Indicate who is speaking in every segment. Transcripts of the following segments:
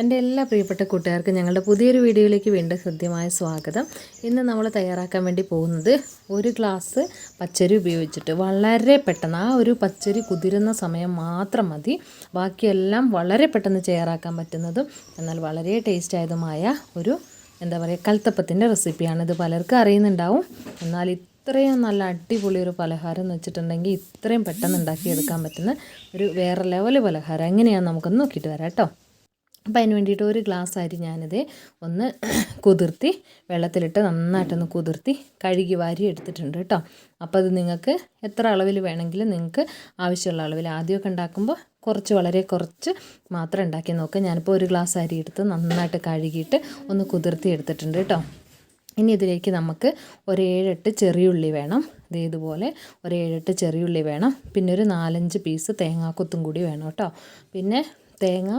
Speaker 1: എന്റെ എല്ലാ പ്രിയപ്പെട്ട കൂട്ടുകാർക്കും ഞങ്ങളുടെ പുതിയൊരു വീഡിയോയിലേക്ക് വീണ്ടും ഹൃദ്യമായ സ്വാഗതം. ഇന്ന് നമ്മൾ തയ്യാറാക്കാൻ വേണ്ടി പോകുന്നത് ഒരു ഗ്ലാസ് പച്ചരി ഉപയോഗിച്ചിട്ട് വളരെ പെട്ടെന്ന് ആ ഒരു പച്ചരി കുതിരുന്ന സമയം മാത്രം മതി. ബാക്കിയെല്ലാം വളരെ പെട്ടെന്ന് തയ്യാറാക്കാൻ പറ്റുന്നതും എന്നാൽ വളരെ ടേസ്റ്റ് ആയതുമായ ഒരു എന്താ പറയുക കൽത്തപ്പത്തിന്റെ റെസിപ്പിയാണ്. ഇത് പലർക്കും അറിയുന്നുണ്ടാവും. എന്നാൽ ഇത്രയും നല്ല അടിപൊളി ഒരു പലഹാരം എന്ന് വെച്ചിട്ടുണ്ടെങ്കിൽ ഇത്രയും പെട്ടെന്ന് ഉണ്ടാക്കിയെടുക്കാൻ പറ്റുന്ന ഒരു വേറെ ലെവൽ പലഹാരം എങ്ങനെയാണെന്ന് നമുക്കൊന്ന് നോക്കിയിട്ട് വരാം കേട്ടോ. അപ്പോൾ അതിന് വേണ്ടിയിട്ട് ഒരു ഗ്ലാസ് അരി ഞാനിത് ഒന്ന് കുതിർത്തി വെള്ളത്തിലിട്ട് നന്നായിട്ടൊന്ന് കുതിർത്തി കഴുകി വാരി എടുത്തിട്ടുണ്ട് കേട്ടോ. അപ്പോൾ അത് നിങ്ങൾക്ക് എത്ര അളവിൽ വേണമെങ്കിലും നിങ്ങൾക്ക് ആവശ്യമുള്ള അളവിൽ ആദ്യമൊക്കെ ഉണ്ടാക്കുമ്പോൾ കുറച്ച് വളരെ കുറച്ച് മാത്രം ഉണ്ടാക്കി നോക്കുക. ഞാനിപ്പോൾ ഒരു ഗ്ലാസ് അരി എടുത്ത് നന്നായിട്ട് കഴുകിയിട്ട് ഒന്ന് കുതിർത്തി എടുത്തിട്ടുണ്ട് കേട്ടോ. ഇനി ഇതിലേക്ക് നമുക്ക് ഒരു ഏഴെട്ട് ചെറിയുള്ളി വേണം. ദേ ഇതുപോലെ ഒരു ഏഴെട്ട് ചെറിയുള്ളി വേണം. പിന്നെ ഒരു നാലഞ്ച് പീസ് തേങ്ങാക്കൊത്തും കൂടി വേണം കേട്ടോ. പിന്നെ തേങ്ങ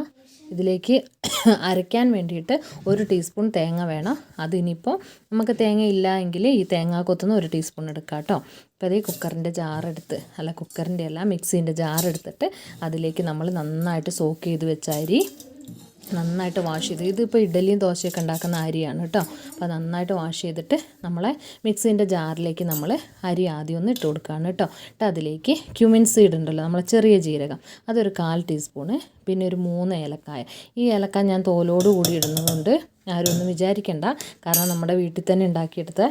Speaker 1: ഇതിലേക്ക് അരയ്ക്കാൻ വേണ്ടിയിട്ട് ഒരു ടീസ്പൂൺ തേങ്ങ വേണം. അതിനിപ്പോൾ നമുക്ക് തേങ്ങ ഇല്ല എങ്കിൽ ഈ തേങ്ങാക്കൊത്തുനിന്ന് ഒരു ടീസ്പൂൺ എടുക്കാം കേട്ടോ അപ്പോൾ അതേ കുക്കറിന്റെ ജാറെടുത്ത് അല്ല കുക്കറിന്റെ അല്ല മിക്സീന്റെ ജാറെടുത്തിട്ട് അതിലേക്ക് നമ്മൾ നന്നായിട്ട് സോക്ക് ചെയ്ത് വെച്ച അരി നന്നായിട്ട് വാഷ് ചെയ്ത് ഇതിപ്പോൾ ഇഡലിയും ദോശയൊക്കെ ഉണ്ടാക്കുന്ന അരിയാണ് കേട്ടോ. അപ്പോൾ നന്നായിട്ട് വാഷ് ചെയ്തിട്ട് നമ്മളെ മിക്സിന്റെ ജാറിലേക്ക് നമ്മൾ അരി ആദ്യം ഒന്ന് ഇട്ട് കൊടുക്കുകയാണ് കേട്ടോ. എന്നിട്ട് അതിലേക്ക് ക്യുമിൻ സീഡ് ഉണ്ടല്ലോ നമ്മളെ ചെറിയ ജീരകം അതൊരു കാൽ ടീസ്പൂണ് പിന്നെ ഒരു മൂന്ന് ഏലക്കായ. ഈ ഏലക്കായ ഞാൻ തോലോട് കൂടി ഇടുന്നതുകൊണ്ട് ആരും ഒന്നും വിചാരിക്കണ്ട. കാരണം നമ്മുടെ വീട്ടിൽ തന്നെ ഉണ്ടാക്കിയെടുത്ത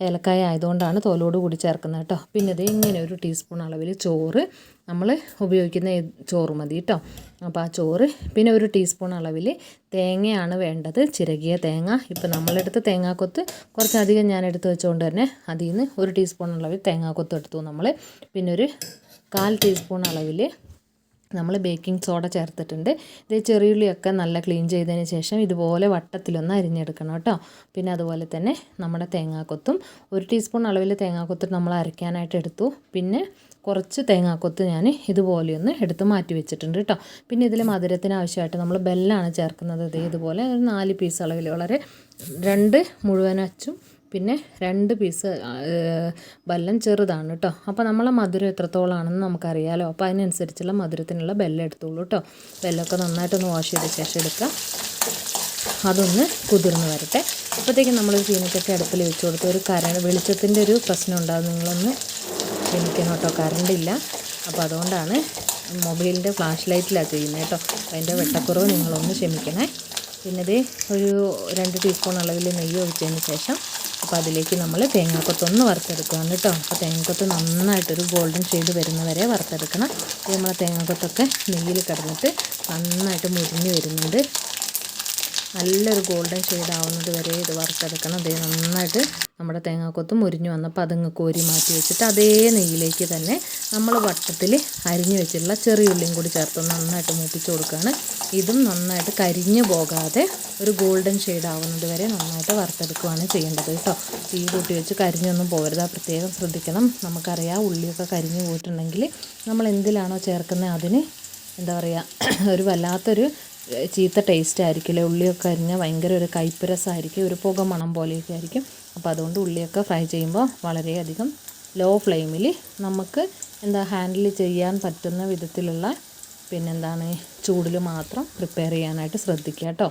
Speaker 1: ഏലക്കായ ആയതുകൊണ്ടാണ് തോലോട് കൂടി ചേർക്കുന്നത് കേട്ടോ. പിന്നെ ഇത് ഇങ്ങനെ ഒരു ടീസ്പൂൺ അളവിൽ ചോറ് നമ്മൾ ഉപയോഗിക്കുന്ന ചോറ് മതി കേട്ടോ. അപ്പോൾ ആ ചോറ് പിന്നെ ഒരു ടീസ്പൂൺ അളവിൽ തേങ്ങയാണ് വേണ്ടത്. ചിരകിയ തേങ്ങ. ഇപ്പോൾ നമ്മളെടുത്ത് തേങ്ങാക്കൊത്ത് കുറച്ചധികം ഞാൻ എടുത്ത് വെച്ചുകൊണ്ട് തന്നെ അതിൽ നിന്ന് ഒരു ടീസ്പൂൺ അളവിൽ തേങ്ങാക്കൊത്ത് എടുത്തു നമ്മൾ പിന്നെ ഒരു കാൽ ടീസ്പൂൺ അളവിൽ നമ്മൾ ബേക്കിംഗ് സോഡ ചേർത്തിട്ടുണ്ട്. ഇത് ചെറിയുള്ളിയൊക്കെ നല്ല ക്ലീൻ ചെയ്തതിന് ശേഷം ഇതുപോലെ വട്ടത്തിലൊന്ന് അരിഞ്ഞെടുക്കണം കേട്ടോ. പിന്നെ അതുപോലെ തന്നെ നമ്മുടെ തേങ്ങാക്കൊത്തും ഒരു ടീസ്പൂൺ അളവിൽ തേങ്ങാക്കൊത്ത് നമ്മൾ അരയ്ക്കാനായിട്ട് എടുത്തു. പിന്നെ കുറച്ച് തേങ്ങാക്കൊത്ത് ഞാൻ ഇതുപോലെയൊന്ന് എടുത്ത് മാറ്റി വെച്ചിട്ടുണ്ട് കേട്ടോ. പിന്നെ ഇതിൽ മധുരത്തിന് ആവശ്യമായിട്ട് നമ്മൾ ബെല്ലാണ് ചേർക്കുന്നത്. ഇതേ ഇതുപോലെ ഒരു നാല് പീസ് അളവിൽ വളരെ രണ്ട് മുഴുവൻ അച്ചും പിന്നെ രണ്ട് പീസ് ബെല്ലം ചെറുതാണ് കേട്ടോ അപ്പോൾ നമ്മളെ മധുരം എത്രത്തോളാണെന്ന് നമുക്കറിയാലോ. അപ്പോൾ അതിനനുസരിച്ചുള്ള മധുരത്തിനുള്ള ബെല്ലം എടുത്തോളൂ കേട്ടോ ബെല്ലമൊക്കെ നന്നായിട്ടൊന്ന് വാഷ് ചെയ്ത ശേഷം എടുക്കുക അതൊന്ന് കുതിർന്ന് വരട്ടെ. അപ്പോഴത്തേക്കും നമ്മൾ ചീനിക്കൊക്കെ അടുപ്പിൽ വെച്ച് കൊടുത്ത് ഒരു കര വെളിച്ചത്തിന്റെ ഒരു പ്രശ്നം ഉണ്ടാകും നിങ്ങളൊന്ന് ക്ഷമിക്കണം കേട്ടോ കറണ്ടില്ല അപ്പോൾ അതുകൊണ്ടാണ് മൊബൈലിന്റെ ഫ്ലാഷ് ലൈറ്റിലാണ് ചെയ്യുന്നത് കേട്ടോ അതിന്റെ വെട്ടക്കുറവ് നിങ്ങളൊന്ന് ക്ഷമിക്കണേ. പിന്നെ ഇത് ഒരു രണ്ട് ടീസ്പൂൺ അളവിൽ നെയ്യ് ഒഴിച്ചതിന് ശേഷം അപ്പോൾ അതിലേക്ക് നമ്മൾ തേങ്ങാക്കൊത്തൊന്ന് വറുത്തെടുക്കുകയാണ് കേട്ടോ. അപ്പോൾ തേങ്ങാക്കൊത്ത് നന്നായിട്ടൊരു ഗോൾഡൻ ഷെയ്ഡ് വരുന്നവരെ വറുത്തെടുക്കണം. ഇത് നമ്മളെ തേങ്ങാക്കൊത്തൊക്കെ നെയ്യിൽ കിടന്നിട്ട് നന്നായിട്ട് മുരിഞ്ഞ് വരുന്നുണ്ട്. നല്ലൊരു ഗോൾഡൻ ഷെയ്ഡ് ആവുന്നത് വരെ ഇത് വറുത്തെടുക്കണം. അതേ നന്നായിട്ട് നമ്മുടെ തേങ്ങാക്കൊത്ത് മുരിഞ്ഞു വന്നപ്പോൾ അതങ്ങ് കോരി മാറ്റി വെച്ചിട്ട് അതേ നെയ്യിലേക്ക് തന്നെ നമ്മൾ വട്ടത്തിൽ അരിഞ്ഞു വെച്ചിട്ടുള്ള ചെറിയ ഉള്ളിയും കൂടി ചേർത്ത് നന്നായിട്ട് മൂപ്പിച്ച് കൊടുക്കുകയാണ് ഇതും നന്നായിട്ട് കരിഞ്ഞു പോകാതെ ഒരു ഗോൾഡൻ ഷെയ്ഡ് ആവുന്നത് വരെ നന്നായിട്ട് വറുത്തെടുക്കുകയാണ് ചെയ്യേണ്ടത് കേട്ടോ. തീ കൂട്ടി വെച്ച് കരിഞ്ഞൊന്നും പോകരുത്. പ്രത്യേകം ശ്രദ്ധിക്കണം. നമുക്കറിയാം ഉള്ളിയൊക്കെ കരിഞ്ഞു പോയിട്ടുണ്ടെങ്കിൽ നമ്മൾ എന്തിലാണോ ചേർക്കുന്നത് അതിന് എന്താ പറയുക ഒരു വല്ലാത്തൊരു ചീത്ത ടേസ്റ്റ് ആയിരിക്കില്ല? ഉള്ളിയൊക്കെ അരിഞ്ഞാൽ ഭയങ്കര ഒരു കയ്പ്പ് രസമായിരിക്കും ഒരു പുക മണം പോലെയൊക്കെ ആയിരിക്കും. അപ്പോൾ അതുകൊണ്ട് ഉള്ളിയൊക്കെ ഫ്രൈ ചെയ്യുമ്പോൾ വളരെയധികം ലോ ഫ്ലെയിമിൽ നമുക്ക് എന്താ ഹാൻഡിൽ ചെയ്യാൻ പറ്റുന്ന വിധത്തിലുള്ള പിന്നെന്താണ് ചൂടിൽ മാത്രം പ്രിപ്പയർ ചെയ്യാനായിട്ട് ശ്രദ്ധിക്കുക കേട്ടോ.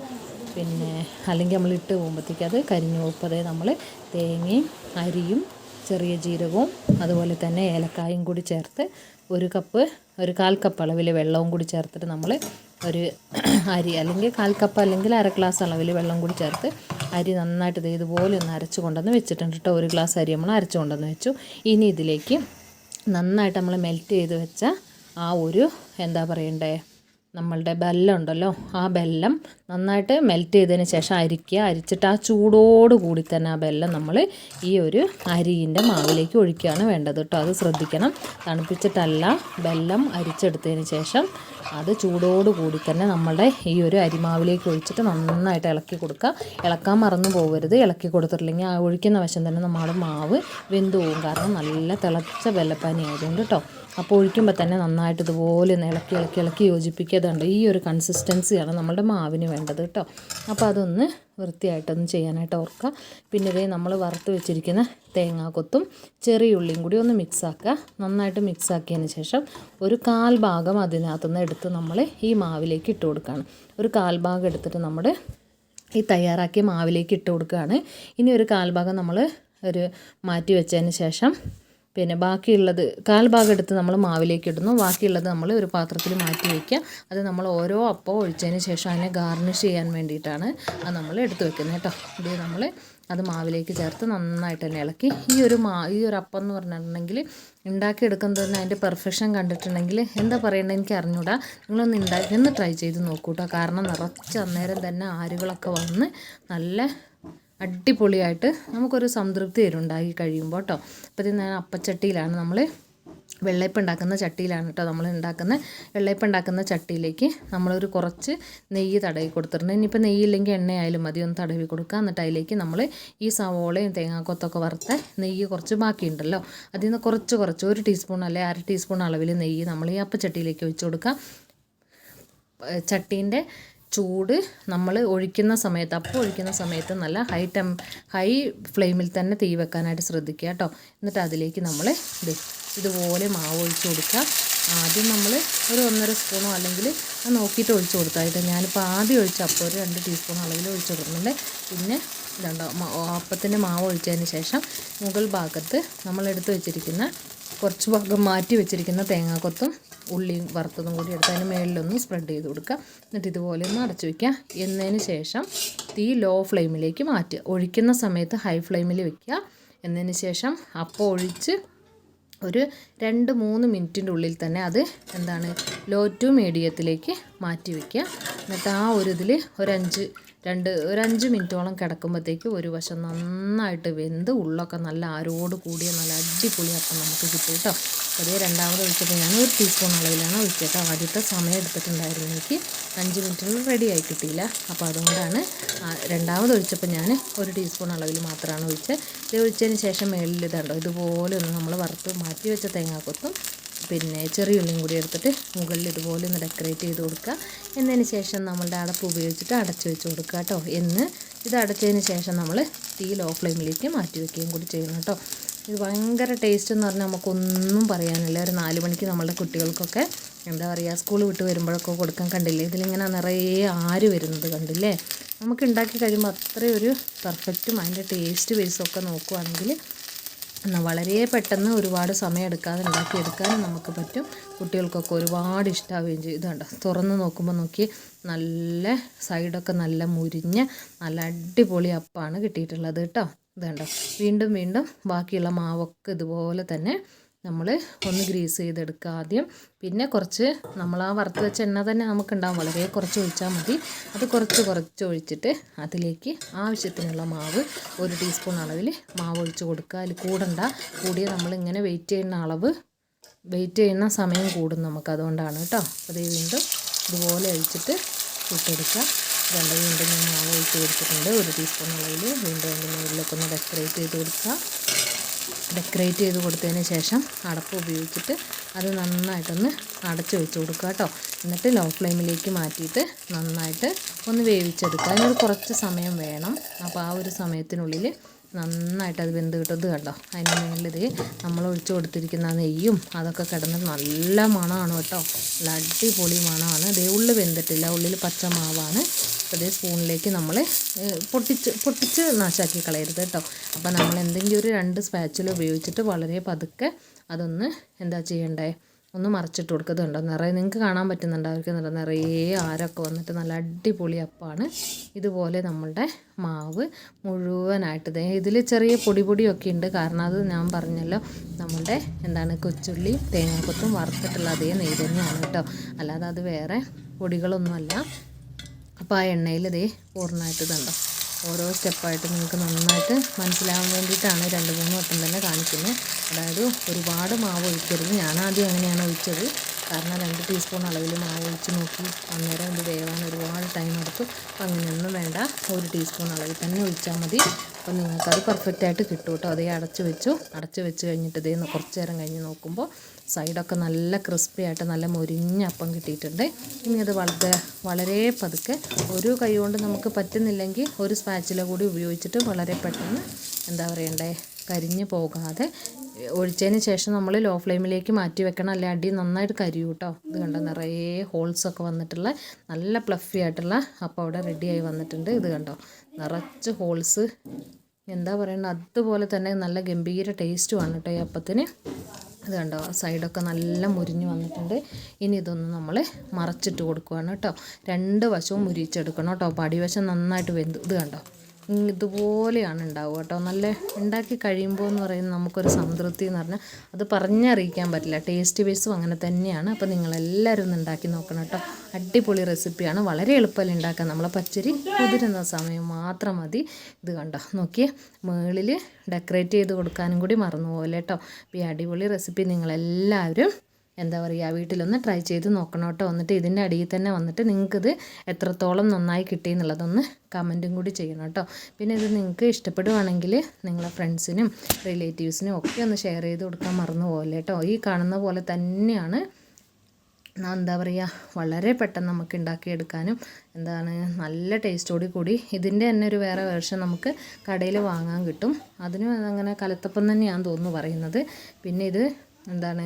Speaker 1: പിന്നെ അല്ലെങ്കിൽ നമ്മൾ ഇട്ട് പോകുമ്പോഴത്തേക്ക് അത് കരിഞ്ഞു പോകുമ്പോൾ നമ്മൾ തേങ്ങയും അരിയും ചെറിയ ജീരകവും അതുപോലെ തന്നെ ഏലക്കായും കൂടി ചേർത്ത് ഒരു കപ്പ് ഒരു കാൽ കപ്പ് അളവിൽ വെള്ളവും കൂടി ചേർത്തിട്ട് നമ്മൾ ഒരു അരി അല്ലെങ്കിൽ കാൽ കപ്പ് അല്ലെങ്കിൽ അര ഗ്ലാസ് അളവിൽ വെള്ളം കൂടി ചേർത്ത് അരി നന്നായിട്ട് ഇത് ഇതുപോലെ ഒന്ന് അരച്ച് കൊണ്ടുവന്ന് വെച്ചിട്ടുണ്ട് കേട്ടോ ഒരു ഗ്ലാസ് അരി നമ്മൾ അരച്ച് കൊണ്ടുവന്ന് വെച്ചു. ഇനി ഇതിലേക്ക് നന്നായിട്ട് നമ്മൾ മെൽറ്റ് ചെയ്ത് വെച്ച ആ ഒരു എന്താ പറയണ്ടേ? നമ്മളുടെ ബെല്ലം ഉണ്ടല്ലോ ആ ബെല്ലം നന്നായിട്ട് മെൽറ്റ് ചെയ്തതിന് ശേഷം അരിക്കുക. അരിച്ചിട്ട് ആ ചൂടോട് കൂടി തന്നെ ആ ബെല്ലം നമ്മൾ ഈ ഒരു അരിയിന്റെ മാവിലേക്ക് ഒഴിക്കുകയാണ് വേണ്ടത് കേട്ടോ. അത് ശ്രദ്ധിക്കണം. തണുപ്പിച്ചിട്ടല്ല ബെല്ലം അരിച്ചെടുത്തതിന് ശേഷം അത് ചൂടോട് കൂടി തന്നെ നമ്മളുടെ ഈ ഒരു അരിമാവിലേക്ക് ഒഴിച്ചിട്ട് നന്നായിട്ട് ഇളക്കി കൊടുക്കുക. ഇളക്കാൻ മറന്നു പോകരുത് ഇളക്കി കൊടുത്തിട്ടില്ലെങ്കിൽ ആ ഒഴിക്കുന്ന വശം തന്നെ നമ്മുടെ മാവ് വെന്ത് പോകും കാരണം നല്ല തിളച്ച ബെല്ലപ്പാനി ആയതുകൊണ്ട് കേട്ടോ. അപ്പോൾ ഒഴിക്കുമ്പോൾ തന്നെ നന്നായിട്ട് ഇതുപോലെ ഒന്ന് ഇളക്കി ഇളക്കി ഇളക്കി യോജിപ്പിക്കാതുണ്ട്. ഈ ഒരു കൺസിസ്റ്റൻസിയാണ് നമ്മുടെ മാവിന് വേണ്ടത് കേട്ടോ. അപ്പോൾ അതൊന്ന് വൃത്തിയായിട്ടൊന്ന് ചെയ്യാനായിട്ട് ഓർക്കുക. പിന്നെ ഇതേ നമ്മൾ വറുത്ത് വെച്ചിരിക്കുന്ന തേങ്ങാക്കൊത്തും ചെറിയ ഉള്ളിയും കൂടി ഒന്ന് മിക്സാക്കുക നന്നായിട്ട് മിക്സാക്കിയതിന് ശേഷം ഒരു കാൽ ഭാഗം അതിനകത്തുനിന്ന് എടുത്ത് നമ്മൾ ഈ മാവിലേക്ക് ഇട്ട് കൊടുക്കുകയാണ്. ഒരു കാൽ ഭാഗം എടുത്തിട്ട് നമ്മൾ ഈ തയ്യാറാക്കിയ മാവിലേക്ക് ഇട്ട് കൊടുക്കുകയാണ്. ഇനി ഒരു കാൽ ഭാഗം നമ്മൾ ഒരു മാറ്റി വെച്ചതിന് ശേഷം പിന്നെ ബാക്കിയുള്ളത് കാൽഭാഗം എടുത്ത് നമ്മൾ മാവിലേക്ക് ഇടുന്നു. ബാക്കിയുള്ളത് നമ്മൾ ഒരു പാത്രത്തിൽ മാറ്റി വയ്ക്കുക. അത് നമ്മൾ ഓരോ അപ്പം ഒഴിച്ചതിന് ശേഷം അതിനെ ഗാർണിഷ് ചെയ്യാൻ വേണ്ടിയിട്ടാണ് അത് നമ്മൾ എടുത്ത് വെക്കുന്നത് കേട്ടോ. ഇത് നമ്മൾ അത് മാവിലേക്ക് ചേർത്ത് നന്നായിട്ട് തന്നെ ഇളക്കി. ഈ ഒരു മാ ഈ ഒരു അപ്പം എന്ന് പറഞ്ഞിട്ടുണ്ടെങ്കിൽ ഉണ്ടാക്കിയെടുക്കുന്നത് തന്നെ അതിന്റെ പെർഫെക്ഷൻ കണ്ടിട്ടുണ്ടെങ്കിൽ എന്താ പറയേണ്ടത് എനിക്ക് അറിഞ്ഞൂടാ. നിങ്ങളൊന്ന് ഉണ്ടാക്കി ഒന്ന് ട്രൈ ചെയ്ത് നോക്കൂട്ടോ കാരണം നിറച്ച് അന്നേരം തന്നെ ആരുകളൊക്കെ വന്ന് നല്ല അടിപൊളിയായിട്ട് നമുക്കൊരു സംതൃപ്തി വരും ഉണ്ടാക്കി കഴിയുമ്പോൾ കേട്ടോ. അപ്പോൾ ഇത് ഞാൻ അപ്പച്ചട്ടിയിലാണ് നമ്മൾ വെള്ളയപ്പം ഉണ്ടാക്കുന്ന ചട്ടിയിലാണ് കേട്ടോ നമ്മൾ ഉണ്ടാക്കുന്ന വെള്ളയപ്പം ഉണ്ടാക്കുന്ന ചട്ടിയിലേക്ക് നമ്മളൊരു കുറച്ച് നെയ്യ് തടവി കൊടുത്തിട്ടുണ്ട്. ഇനിയിപ്പോൾ നെയ്യില്ലെങ്കിൽ എണ്ണയായാലും മതി. ഒന്ന് തടവി കൊടുക്കുക. എന്നിട്ട് അതിലേക്ക് നമ്മൾ ഈ സവോളയും തേങ്ങാക്കൊത്തൊക്കെ വറുത്ത നെയ്യ് കുറച്ച് ബാക്കിയുണ്ടല്ലോ. അതിൽ നിന്ന് കുറച്ച് കുറച്ച് ഒരു ടീസ്പൂൺ അല്ലെങ്കിൽ അര ടീസ്പൂൺ അളവിൽ നെയ്യ് നമ്മൾ ഈ അപ്പച്ചട്ടിയിലേക്ക് വെച്ച് കൊടുക്കുക. ചട്ടീന്റെ ചൂട് നമ്മൾ ഒഴിക്കുന്ന സമയത്ത് അപ്പം ഒഴിക്കുന്ന സമയത്ത് നല്ല ഹൈ ടെം ഹൈ ഫ്ലെയിമിൽ തന്നെ തീ വെക്കാനായിട്ട് ശ്രദ്ധിക്കുക കേട്ടോ എന്നിട്ട് അതിലേക്ക് നമ്മൾ ഇത് ഇതുപോലെ മാവ് ഒഴിച്ച് കൊടുക്കുക. ആദ്യം നമ്മൾ ഒരു ഒന്നര സ്പൂണോ അല്ലെങ്കിൽ നോക്കിയിട്ട് ഒഴിച്ച് കൊടുത്താൽ ഇത് ഞാനിപ്പോൾ ആദ്യം ഒഴിച്ച അപ്പോൾ ഒരു രണ്ട് ടീസ്പൂൺ അളവിൽ ഒഴിച്ച് കൊടുക്കുന്നുണ്ട്. പിന്നെ ഇതുണ്ടോ അപ്പത്തിന്റെ മാവ് ഒഴിച്ചതിന് ശേഷം മുകൾ ഭാഗത്ത് നമ്മൾ എടുത്ത് വെച്ചിരിക്കുന്ന കുറച്ച് ഭാഗം മാറ്റി വെച്ചിരിക്കുന്ന തേങ്ങാക്കൊത്തും ഉള്ളിയും വറുത്തതും കൂടി എടുത്ത് അതിന് മേളിലൊന്ന് സ്പ്രെഡ് ചെയ്ത് കൊടുക്കുക. എന്നിട്ട് ഇതുപോലെ ഒന്ന് അടച്ചു വയ്ക്കുക എന്നതിന് ശേഷം തീ ലോ ഫ്ലെയിമിലേക്ക് മാറ്റുക. ഒഴിക്കുന്ന സമയത്ത് ഹൈ ഫ്ലെയിമിൽ വയ്ക്കുക എന്നതിന് ശേഷം അപ്പോൾ ഒഴിച്ച് ഒരു രണ്ട് മൂന്ന് മിനിറ്റിന്റെ ഉള്ളിൽ തന്നെ അത് എന്താണ് ലോ ടു മീഡിയത്തിലേക്ക് മാറ്റി വയ്ക്കുക എന്നിട്ട് ആ ഒരു ഇതിൽ ഒരഞ്ച് രണ്ട് ഒരു അഞ്ച് മിനിറ്റോളം കിടക്കുമ്പോഴത്തേക്ക് ഒരു വശം നന്നായിട്ട് വെന്ത് ഉള്ളൊക്കെ നല്ല ആരോട് കൂടിയ നല്ല അടിപൊളി അപ്പം നമുക്ക് കിട്ടും കേട്ടോ. അതേ രണ്ടാമത് ഒഴിച്ചപ്പോൾ ഞാൻ ഒരു ടീസ്പൂൺ അളവിലാണ് ഒഴിച്ചത് ആദ്യത്തെ സമയം എടുത്തിട്ടുണ്ടായിരുന്നു എനിക്ക്. അഞ്ച് മിനിറ്റിൽ റെഡി ആയി കിട്ടിയില്ല. അപ്പോൾ അതുകൊണ്ടാണ് രണ്ടാമത് ഒഴിച്ചപ്പോൾ ഞാൻ ഒരു ടീസ്പൂൺ അളവിൽ മാത്രമാണ് ഒഴിച്ചത്. ഇത് ഒഴിച്ചതിന് ശേഷം മേളിൽ ഇതുണ്ടോ ഇതുപോലെ ഒന്ന് നമ്മൾ വറുത്ത് മാറ്റി വെച്ച തേങ്ങാക്കൊത്തും പിന്നെ ചെറിയ ഉള്ളിയും കൂടി എടുത്തിട്ട് മുകളിൽ ഇതുപോലെ ഒന്ന് ഡെക്കറേറ്റ് ചെയ്ത് കൊടുക്കുക. എന്നതിന് ശേഷം നമ്മളുടെ അടപ്പ് ഉപയോഗിച്ചിട്ട് അടച്ചു വെച്ച് കൊടുക്കുക കേട്ടോ. എന്ന് ഇത് അടച്ചതിന് ശേഷം നമ്മൾ തീ ലോ ഫ്ലെയിമിലേക്ക് മാറ്റി വെക്കുകയും കൂടി ചെയ്യണം കേട്ടോ. ഇത് ഭയങ്കര ടേസ്റ്റ് എന്ന് പറഞ്ഞാൽ നമുക്കൊന്നും പറയാനില്ല. ഒരു നാല് മണിക്ക് നമ്മളുടെ കുട്ടികൾക്കൊക്കെ എന്താ പറയുക സ്കൂൾ വിട്ട് വരുമ്പോഴൊക്കെ കൊടുക്കാൻ കണ്ടില്ലേ? ഇതിലിങ്ങനെ നിറയെ ആര് വരുന്നത് കണ്ടില്ലേ? നമുക്ക് ഉണ്ടാക്കി കഴിയുമ്പോൾ അത്രയൊരു പെർഫെക്റ്റും അതിന്റെ ടേസ്റ്റ് ബേസും ഒക്കെ നോക്കുവാണെങ്കിൽ വളരെ പെട്ടെന്ന് ഒരുപാട് സമയം എടുക്കാതെ ഉണ്ടാക്കിയെടുക്കാനും നമുക്ക് പറ്റും. കുട്ടികൾക്കൊക്കെ ഒരുപാട് ഇഷ്ടമാവുകയും ചെയ്യും. ഇതുണ്ട് തുറന്ന് നോക്കുമ്പോൾ നോക്കി നല്ല സൈഡൊക്കെ നല്ല മുരിഞ്ഞ് നല്ല അടിപൊളി അപ്പാണ് കിട്ടിയിട്ടുള്ളത് കേട്ടോ. ഇതുണ്ടോ വീണ്ടും വീണ്ടും ബാക്കിയുള്ള മാവൊക്കെ ഇതുപോലെ തന്നെ നമ്മൾ ഒന്ന് ഗ്രീസ് ചെയ്തെടുക്കുക ആദ്യം. പിന്നെ കുറച്ച് നമ്മൾ ആ വറുത്ത് വെച്ച എണ്ണ തന്നെ നമുക്ക് നമുക്കുണ്ടാവും. വളരെ കുറച്ച് ഒഴിച്ചാൽ മതി. അത് കുറച്ച് കുറച്ച് ഒഴിച്ചിട്ട് അതിലേക്ക് ആവശ്യത്തിനുള്ള മാവ് ഒരു ടീസ്പൂൺ അളവിൽ മാവ് ഒഴിച്ച് കൊടുക്കുക. അതിൽ കൂടണ്ട. കൂടിയ നമ്മളിങ്ങനെ വെയിറ്റ് ചെയ്യുന്ന അളവ് വെയിറ്റ് ചെയ്യുന്ന സമയം കൂടും നമുക്ക് അതുകൊണ്ടാണ് കേട്ടോ. അത് വീണ്ടും ഇതുപോലെ ഒഴിച്ചിട്ട് ഇട്ടെടുക്കുക. രണ്ട് വീണ്ടും ഞാൻ മാവ് ഒഴിച്ച് കൊടുത്തിട്ടുണ്ട്. ഒരു ടീസ്പൂൺ അളവിൽ വീണ്ടും അതിന്റെ മുകളിലൊക്കെ ഒന്ന് ഡെക്കറേറ്റ് ചെയ്ത് കൊടുക്കുക. ഡെക്കറേറ്റ് ചെയ്ത് കൊടുത്തതിന് ശേഷം അടപ്പ് ഉപയോഗിച്ചിട്ട് അത് നന്നായിട്ടൊന്ന് അടച്ചു വെച്ച് കൊടുക്കുക കേട്ടോ. എന്നിട്ട് ലോ ഫ്ലെയിമിലേക്ക് മാറ്റിയിട്ട് നന്നായിട്ട് ഒന്ന് വേവിച്ചെടുക്കുക. അതിനൊരു കുറച്ച് സമയം വേണം. അപ്പോൾ ആ ഒരു സമയത്തിനുള്ളിൽ നന്നായിട്ട് അത് വെന്ത് കിട്ടുന്നത് കണ്ടോ അതിന് മുകളിൽ നമ്മൾ ഒഴിച്ചു കൊടുത്തിരിക്കുന്ന നെയ്യും അതൊക്കെ കിടന്ന് നല്ല മണമാണ് കേട്ടോ. നല്ല അടിപൊളി മണമാണ്. ദേ ഉള്ളിൽ വെന്തിട്ടില്ല. ഉള്ളിൽ പച്ച മാവാണ്. അതേ സ്പൂണിലേക്ക് നമ്മൾ പൊട്ടിച്ച് പൊട്ടിച്ച് നാശാക്കി കളയരുത് കേട്ടോ. അപ്പോൾ നമ്മൾ എന്തെങ്കിലും ഒരു രണ്ട് സ്പാച്ചിൽ ഉപയോഗിച്ചിട്ട് വളരെ പതുക്കെ അതൊന്ന് എന്താ ചെയ്യണ്ടേ? ഒന്ന് മറച്ചിട്ട് കൊടുക്കുന്നുണ്ടോ നിറയെ നിങ്ങൾക്ക് കാണാൻ പറ്റുന്നുണ്ടായിരിക്കും നിറയെ ആരൊക്കെ വന്നിട്ട് നല്ല അടിപൊളി അപ്പമാണ് ഇതുപോലെ നമ്മളുടെ മാവ് മുഴുവനായിട്ട് ഇതിൽ ചെറിയ പൊടി പൊടിയൊക്കെ ഉണ്ട്. കാരണം അത് ഞാൻ പറഞ്ഞല്ലോ നമ്മളുടെ എന്താണ് കൊച്ചുള്ളി തേങ്ങാക്കൊത്തും വറുത്തിട്ടുള്ള അതേ നെയ്തന്നെയാണ് കേട്ടോ. അല്ലാതെ അത് വേറെ പൊടികളൊന്നുമല്ല. അപ്പോൾ ആ എണ്ണയിൽ ഇതേ പൂർണമായിട്ട് ഇതുണ്ടോ ഓരോ സ്റ്റെപ്പായിട്ട് നിങ്ങൾക്ക് നന്നായിട്ട് മനസ്സിലാവാൻ വേണ്ടിയിട്ടാണ് രണ്ട് മൂന്ന് വട്ടം തന്നെ കാണിക്കുന്നത്. അതായത് ഒരുപാട് മാവ് ഒഴിക്കരുത്. ഞാൻ ആദ്യം അങ്ങനെയാണ് ഒഴിച്ചത്. കാരണം രണ്ട് ടീസ്പൂൺ അളവിൽ മാവ് ഒഴിച്ച് നോക്കി അന്നേരം ഇത് വേവാൻ ഒരുപാട് ടൈം എടുത്തു. അപ്പോൾ അങ്ങനെയൊന്നും വേണ്ട. ഒരു ടീസ്പൂൺ അളവിൽ തന്നെ ഒഴിച്ചാൽ മതി. അപ്പോൾ നിങ്ങൾക്കത് പെർഫെക്റ്റായിട്ട് കിട്ടും കേട്ടോ. അതേ അടച്ച് വെച്ചു. അടച്ച് വെച്ച് കഴിഞ്ഞിട്ട് ഇതേ ഒന്ന് കുറച്ച് നേരം കഴിഞ്ഞ് നോക്കുമ്പോൾ സൈഡൊക്കെ നല്ല ക്രിസ്പി ആയിട്ട് നല്ല മുരിഞ്ഞ അപ്പം കിട്ടിയിട്ടുണ്ട്. ഇനി അത് വളരെ വളരെ പതുക്കെ ഒരു കൈ കൊണ്ട് നമുക്ക് പറ്റുന്നില്ലെങ്കിൽ ഒരു സ്പാച്ചില കൂടി ഉപയോഗിച്ചിട്ട് വളരെ പെട്ടെന്ന് എന്താ പറയണ്ടേ കരിഞ്ഞു പോകാതെ ഒഴിച്ചതിന് ശേഷം നമ്മൾ ലോ ഫ്ലെയിമിലേക്ക് മാറ്റി വെക്കണം. അല്ലെ അടി നന്നായിട്ട് കരിയും കേട്ടോ ഇത് കണ്ടോ നിറയെ ഹോൾസൊക്കെ വന്നിട്ടുള്ള നല്ല പ്ലഫി ആയിട്ടുള്ള അപ്പം അവിടെ റെഡിയായി വന്നിട്ടുണ്ട്. ഇത് കണ്ടോ നിറച്ച് ഹോൾസ് എന്താ പറയുന്നത് അതുപോലെ തന്നെ നല്ല ഗംഭീര ടേസ്റ്റുമാണ് കേട്ടോ ഈ അപ്പത്തിന്. ഇത് കണ്ടോ? സൈഡൊക്കെ നല്ല മുരിഞ്ഞ് വന്നിട്ടുണ്ട്. ഇനി ഇതൊന്ന് നമ്മൾ മറച്ചിട്ട് കൊടുക്കുകയാണ് കേട്ടോ. രണ്ട് വശവും മുരിച്ചെടുക്കണം കേട്ടോ. അപ്പോൾ അടിവശം നന്നായിട്ട് വെന്ത് ഇത് കണ്ടോ? ഇതുപോലെയാണ് ഉണ്ടാവുക കേട്ടോ. നല്ല ഉണ്ടാക്കി കഴിയുമ്പോൾ എന്ന് പറയുന്നത് നമുക്കൊരു സംതൃപ്തി എന്ന് പറഞ്ഞാൽ അത് പറഞ്ഞറിയിക്കാൻ പറ്റില്ല. ടേസ്റ്റ് ബേസും അങ്ങനെ തന്നെയാണ്. അപ്പോൾ നിങ്ങളെല്ലാവരും ഒന്ന് ഉണ്ടാക്കി നോക്കണം കേട്ടോ. അടിപൊളി റെസിപ്പിയാണ് വളരെ എളുപ്പമല്ല ഉണ്ടാക്കാൻ. നമ്മളെ പച്ചരി കുതിരുന്ന സമയം മാത്രം മതി. ഇത് കണ്ടോ? നോക്കിയേ. മുകളിൽ ഡെക്കറേറ്റ് ചെയ്ത് കൊടുക്കാനും കൂടി മറന്നു പോലെ കേട്ടോ. അപ്പോൾ ഈ അടിപൊളി റെസിപ്പി നിങ്ങളെല്ലാവരും എന്താ പറയുക വീട്ടിലൊന്ന് ട്രൈ ചെയ്ത് നോക്കണം കേട്ടോ. എന്നിട്ട് ഇതിന്റെ അടിയിൽ തന്നെ വന്നിട്ട് നിങ്ങൾക്കിത് എത്രത്തോളം നന്നായി കിട്ടി എന്നുള്ളതൊന്ന് കമന്റും കൂടി ചെയ്യണം കേട്ടോ. പിന്നെ ഇത് നിങ്ങൾക്ക് ഇഷ്ടപ്പെടുവാണെങ്കിൽ നിങ്ങളെ ഫ്രണ്ട്സിനും റിലേറ്റീവ്സിനും ഒക്കെ ഒന്ന് ഷെയർ ചെയ്ത് കൊടുക്കാൻ മറന്നു പോലെ കേട്ടോ. ഈ കാണുന്ന പോലെ തന്നെയാണ് എന്താ പറയുക വളരെ പെട്ടെന്ന് നമുക്ക് ഉണ്ടാക്കിയെടുക്കാനും എന്താണ് നല്ല ടേസ്റ്റോടി കൂടി ഇതിന്റെ തന്നെ ഒരു വേറെ വേർഷൻ നമുക്ക് കടയിൽ വാങ്ങാൻ കിട്ടും. അതിനും അങ്ങനെ കലത്തപ്പം തന്നെയാണെന്ന് തോന്നുന്നു പറയുന്നത്. പിന്നെ ഇത് എന്താണ്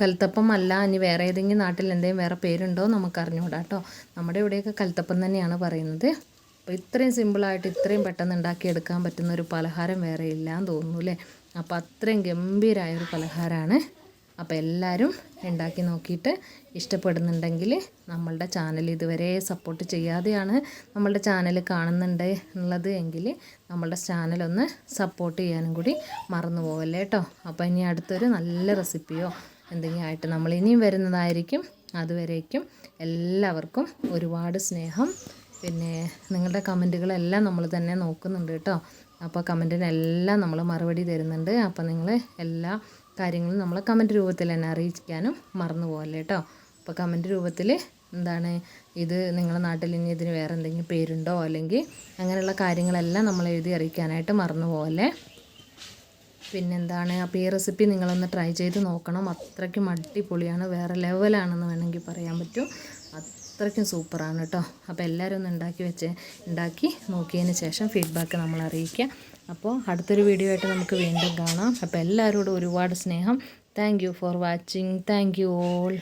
Speaker 1: കൽത്തപ്പം അല്ല ഇനി വേറെ ഏതെങ്കിലും നാട്ടിൽ എന്തെങ്കിലും വേറെ പേരുണ്ടോ നമുക്ക് അറിഞ്ഞുകൂടാ കേട്ടോ നമ്മുടെ ഇവിടെയൊക്കെ കൽത്തപ്പം തന്നെയാണ് പറയുന്നത്. അപ്പോൾ ഇത്രയും സിമ്പിളായിട്ട് ഇത്രയും പെട്ടെന്ന് ഉണ്ടാക്കിയെടുക്കാൻ പറ്റുന്ന ഒരു പലഹാരം വേറെ ഇല്ല എന്ന് തോന്നുന്നു അല്ലേ അപ്പോൾ അത്രയും ഗംഭീരമായ ഒരു പലഹാരമാണ് അപ്പോൾ എല്ലാവരും ഉണ്ടാക്കി നോക്കിയിട്ട് ഇഷ്ടപ്പെടുന്നുണ്ടെങ്കിൽ നമ്മളുടെ ചാനൽ ഇതുവരെ സപ്പോർട്ട് ചെയ്യാതെയാണ് നമ്മളുടെ ചാനൽ കാണുന്നുണ്ട് എന്നുള്ളത് എങ്കിൽ നമ്മളുടെ ചാനലൊന്ന് സപ്പോർട്ട് ചെയ്യാനും കൂടി മറന്നു പോകല്ലേ കേട്ടോ അപ്പോൾ ഇനി അടുത്തൊരു നല്ല റെസിപ്പിയോ എന്തെങ്കിലും ആയിട്ട് നമ്മൾ ഇനിയും വരുന്നതായിരിക്കും. അതുവരേക്കും എല്ലാവർക്കും ഒരുപാട് സ്നേഹം. പിന്നെ നിങ്ങളുടെ കമന്റുകളെല്ലാം നമ്മൾ തന്നെ നോക്കുന്നുണ്ട് കേട്ടോ അപ്പോൾ കമന്റിനെല്ലാം നമ്മൾ മറുപടി തരുന്നുണ്ട്. അപ്പോൾ നിങ്ങൾ എല്ലാ കാര്യങ്ങളും നമ്മൾ കമന്റ് രൂപത്തിൽ തന്നെ അറിയിക്കാനും മറന്നു പോകല്ലേ കേട്ടോ അപ്പോൾ കമന്റ് രൂപത്തിൽ എന്താണ് ഇത് നിങ്ങളുടെ നാട്ടിൽ ഇനി ഇതിന് വേറെ എന്തെങ്കിലും പേരുണ്ടോ? അല്ലെങ്കിൽ അങ്ങനെയുള്ള കാര്യങ്ങളെല്ലാം നമ്മൾ എഴുതി അറിയിക്കാനായിട്ട് മറന്നു പോകല്ലേ പിന്നെന്താണ് അപ്പോൾ ഈ റെസിപ്പി നിങ്ങളൊന്ന് ട്രൈ ചെയ്ത് നോക്കണം. അത്രയ്ക്കും അടിപൊളിയാണ്. വേറെ ലെവലാണെന്ന് വേണമെങ്കിൽ പറയാൻ പറ്റും. അത്രയ്ക്കും സൂപ്പറാണ് കേട്ടോ. അപ്പോൾ എല്ലാവരും ഒന്ന് ഉണ്ടാക്കി വെച്ച് ഉണ്ടാക്കി നോക്കിയതിന് ശേഷം ഫീഡ്ബാക്ക് നമ്മൾ അറിയിക്കുക അപ്പോൾ അടുത്തൊരു വീഡിയോ ആയിട്ട് നമുക്ക് വീണ്ടും കാണാം. അപ്പോൾ എല്ലാവരോടും ഒരുപാട് സ്നേഹം. Thank for watching thank all